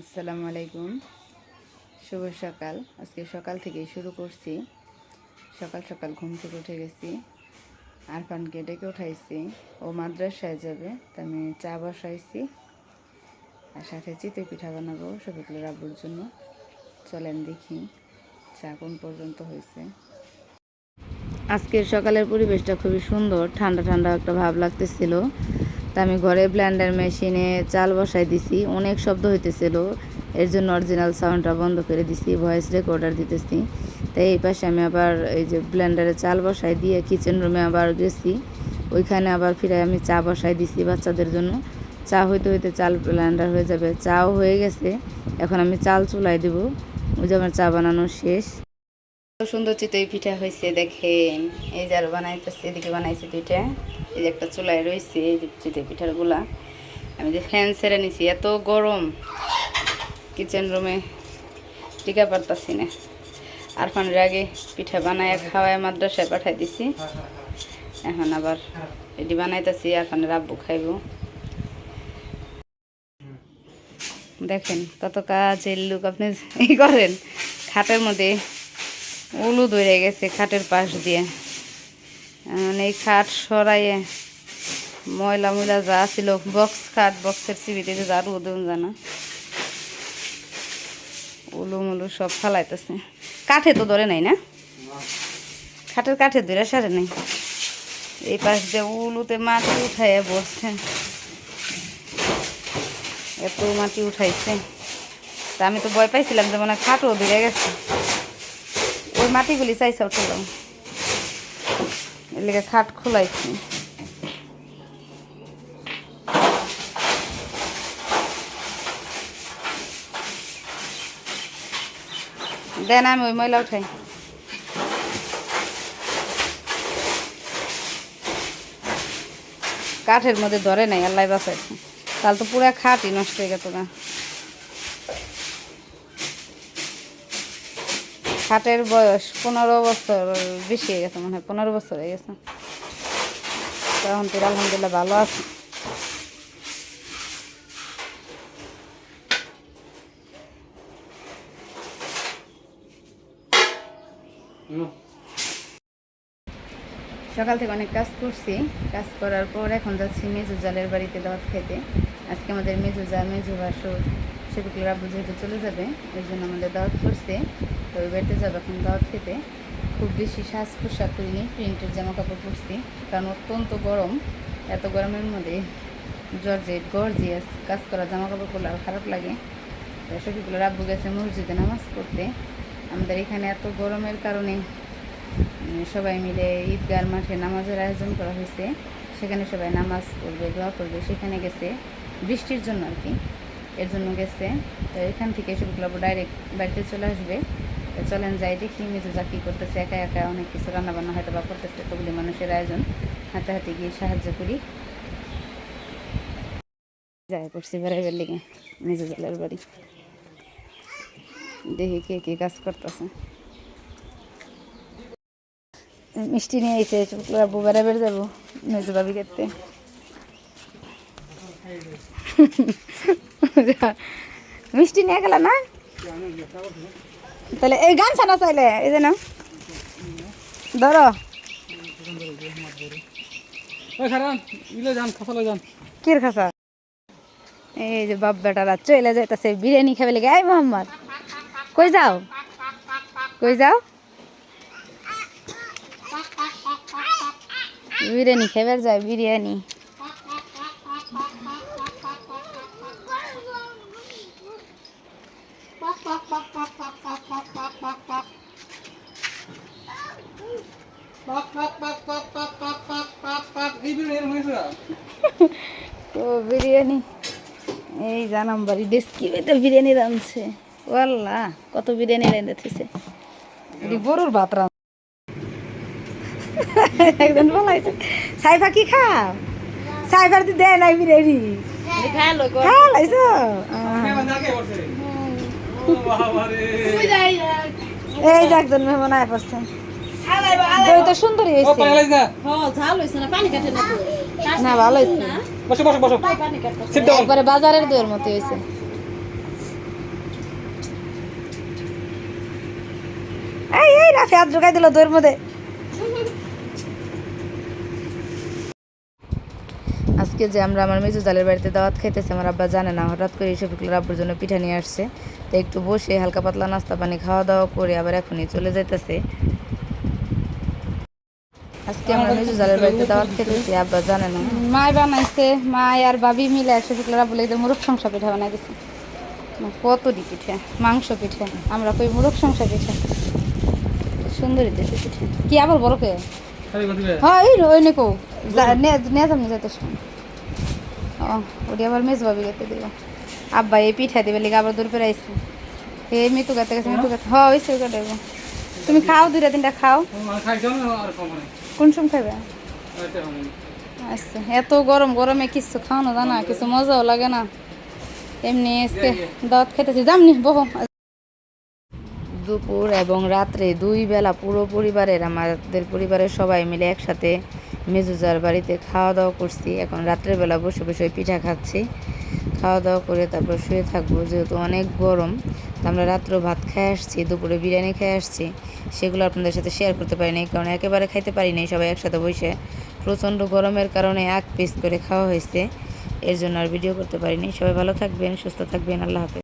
আসসালামু আলাইকুম। শুভ সকাল। আজকে সকাল থেকেই শুরু করছি। সকাল সকাল ঘুম থেকে উঠে গেছি। আরফানকে ডেকে উঠাইছি। ও মাদ্রাসায় যাবে, তা আমি চা বসাইছি। আর সাথে চিতই পিঠা বানাবো শফিকুলের আব্বুর জন্য। চলেন দেখি চা কোন পর্যন্ত হয়েছে। আজকের সকালের পরিবেশটা খুবই সুন্দর। ঠান্ডা ঠান্ডা একটা ভাব লাগতেছিল। তা আমি ঘরে ব্লেন্ডার মেশিনে চাল বসাই দিছি। অনেক শব্দ হইতেছিল। এর জন্য অরিজিনাল সাউন্ডটা বন্ধ করে দিছি ভয়েস রেকর্ডার দিতেছি। তাই এই পাশে আমি আবার এই যে ব্লেন্ডারে চাল বসাই দিয়ে কিচেন রুমে আবার গেছি। ওইখানে আবার ফিরে আমি চা বসাই দিছি বাচ্চাদের জন্য। চা হইতে হইতে চাল ব্লেন্ডার হয়ে যাবে। চাও হয়ে গেছে। এখন আমি চাল চুলাই দেব। ওই যে আমার চা বানানো শেষ। সুন্দর চিতই পিঠা হয়েছে, দেখেন। এই যে আরও বানাইতেছে, এদিকে বানাইছে দুইটা। এই যে একটা চুলায় রয়েছে, এই যে চিতই পিঠারগুলা। আমি যে ফ্যান ছেড়ে নিছি, এত গরম। কিচেন রুমে টিকা পারতাছি না। আর ফানের আগে পিঠা বানায় খাওয়ায় মাদ্রাসায় পাঠাই দিছি। এখন আবার এটি বানাইতেছি আর ফানের আব্বু খাইব। দেখেন কত কাজ কাজের লোক আপনি করেন। খাটের মধ্যে উলু ধরে গেছে খাটের পাশ দিয়ে। এখন এই খাট সরাইয়ে ময়লা ময়লা যা ছিল বক্স খাট বক্সের চিবিতে যে যার উদন জানা? উলু মুলু সব ফালাইতেছে। কাঠে তো ধরে নাই না? খাটের কাঠে ধরে সারে নাই। এই পাশ দিয়ে উলুতে মাটি উঠাইয়া বসছে। এত মাটি উঠাইছে। তা আমি তো ভয় পাইছিলাম যে মনে খাটও ধরে গেছে। মাটিগুলি চাইছে উঠলাম এর লেগে খাট খোলাইছি। দেন আমি ওই ময়লা উঠাই। কাঠের মধ্যে ধরে নাই, আল্লাহ বাসাইছে তাহলে তো পুরা খাটই নষ্ট হয়ে গেত না খাটের বয়স, পনেরো বছর বেশি হয়ে গেছে মনে হয়, পনেরো বছর হয়ে গেছে। তখন তোর আলহামদুলিল্লাহ ভালো আছে। সকাল থেকে অনেক কাজ করছি, কাজ করার পর এখন যাচ্ছি মেজু জালের বাড়িতে দাওয়াত খেতে আজকে আমাদের মেজু জা মেজু বাসর সেগুলো আব্বু যেহেতু চলে যাবে, ওই জন্য আমাদের দাওয়াত করছে। তো ওই বাড়িতে যাবে এখন দাওয়াত খেতে। খুব বেশি সাজ পোশাক করিনি প্রিন্টের জামা কাপড় পরছি, কারণ অত্যন্ত গরম। এত গরমের মধ্যে জর্জেট, গর্জিয়াস কাজ করা জামা কাপড় পরলে আর খারাপ লাগে। সেগুলো আব্বু গেছে মসজিদে নামাজ পড়তে। আমাদের এখানে এত গরমের কারণে সবাই মিলে ঈদগার মাঠে নামাজের আয়োজন করা হয়েছে। সেখানে সবাই নামাজ পড়বে, দোয়া করবে, সেখানে গেছে বৃষ্টির জন্য আর কি, এর জন্য গেছে। তো এখান থেকে সেগুলো ডাইরেক্ট বাড়িতে চলে আসবে। চলেন যাই, দেখি মেজু যা কী করতেছে, একা একা অনেক কিছু রান্নাবান্না হয়তো বা করতেছে, তবুলি মানুষের আয়োজন। হাতে হাতে গিয়ে সাহায্য করি। যাই পড়ছি বেড়াইবার লেগে মেজু জলের বাড়ি। দেখি কে কে কাজ করতেছে। মিষ্টি নিয়ে এসে বাবু বেড়াবেড় যাব মেজু বাবি করতে মিষ্টি নিয়ে গেল না? তাহলে এই গান ছানা চাইলে এই যে না ধরো কির খাসা এই যে বাপ বেটারা চলে যাইতেছে বিরিয়ানি খাবে লেগে এই মোহাম্মদ কই যাও কই যাও বিরিয়ানি খাবার যায় বিরিয়ানি তো বিরিয়ানি এই জানাম বাড়ি ডেস্কি তো বিরিয়ানি রাঁধছে। ওয়াল্লা কত বিরিয়ানি রেঁধে থিছে গরুর ভাত রাঁধ একজন বলাইছে সাইফা কি খাও? সাইফার তো দেয় নাই বিরিয়ানি। এই যে একজন মেহমান আয় পড়ছে। তো। বাজারের মতো আজকে যে আমরা আমার মেজু জালের বাড়িতে দাওয়াত খাইতেছে আমার আব্বা জানে না হঠাৎ করে শফিকুলের আব্বুর জন্য পিঠা নিয়ে আসছে। তো একটু বসে হালকা পাতলা নাস্তা পানি খাওয়া দাওয়া করে আবার এখনই চলে যাইতেছে। আজকে আমরা জালের বাড়িতে দাওয়াত খেতেছি আব্বা জানে না। মাই বানাইছে মা আর ভাবি মিলে শফিকুল রাবুল এদের মুরগ সংসা পিঠা বানাই দিছে। কতটি পিঠে? মাংস পিঠে। আমরা কই মুরগ সংসা পিঠে? সুন্দরী দেশে পিঠা। কি আবার বড় কে? দিবে হ্যাঁ এই ওই নেকো। নিয়ে যাম যেতে ও ওটি আবার মেজ ভাবি গেতে দিল। আব্বা এই পিঠা দিবে লিগে আবার দূর পেরে আইসি এই মিতু গাতে গেছে মিতু গাতে হ্যাঁ ওইসে ওইটা তুমি খাও দুইটা তিনটা খাও। কোন সময় খাইবে? আচ্ছা এত গরম গরমে কিছু খাওয়ানো জানা কিছু মজাও লাগে না। এমনি আজকে দাওয়াত খেতেছি যামনি বহু। দুপুর এবং রাত্রে দুই বেলা পুরো পরিবারের আমাদের পরিবারের সবাই মিলে একসাথে মেজুজার বাড়িতে খাওয়া দাওয়া করছি। এখন রাত্রের বেলা বসে বসে পিঠা খাচ্ছি। খাওয়া দাওয়া করে তারপর শুয়ে থাকব যেহেতু অনেক গরম। আমরা রাত্রেও ভাত খেয়ে আসছি, দুপুরে বিরিয়ানি খেয়ে আসছি। সেগুলো আপনাদের সাথে শেয়ার করতে পারি নি কারণ একেবারে খাইতে পারি নি সবাই একসাথে বসে। প্রচণ্ড গরমের কারণে এক পিস করে খাওয়া হয়েছে, এর জন্য আর ভিডিও করতে পারিনি সবাই ভালো থাকবেন, সুস্থ থাকবেন, আল্লাহ হাফেজ।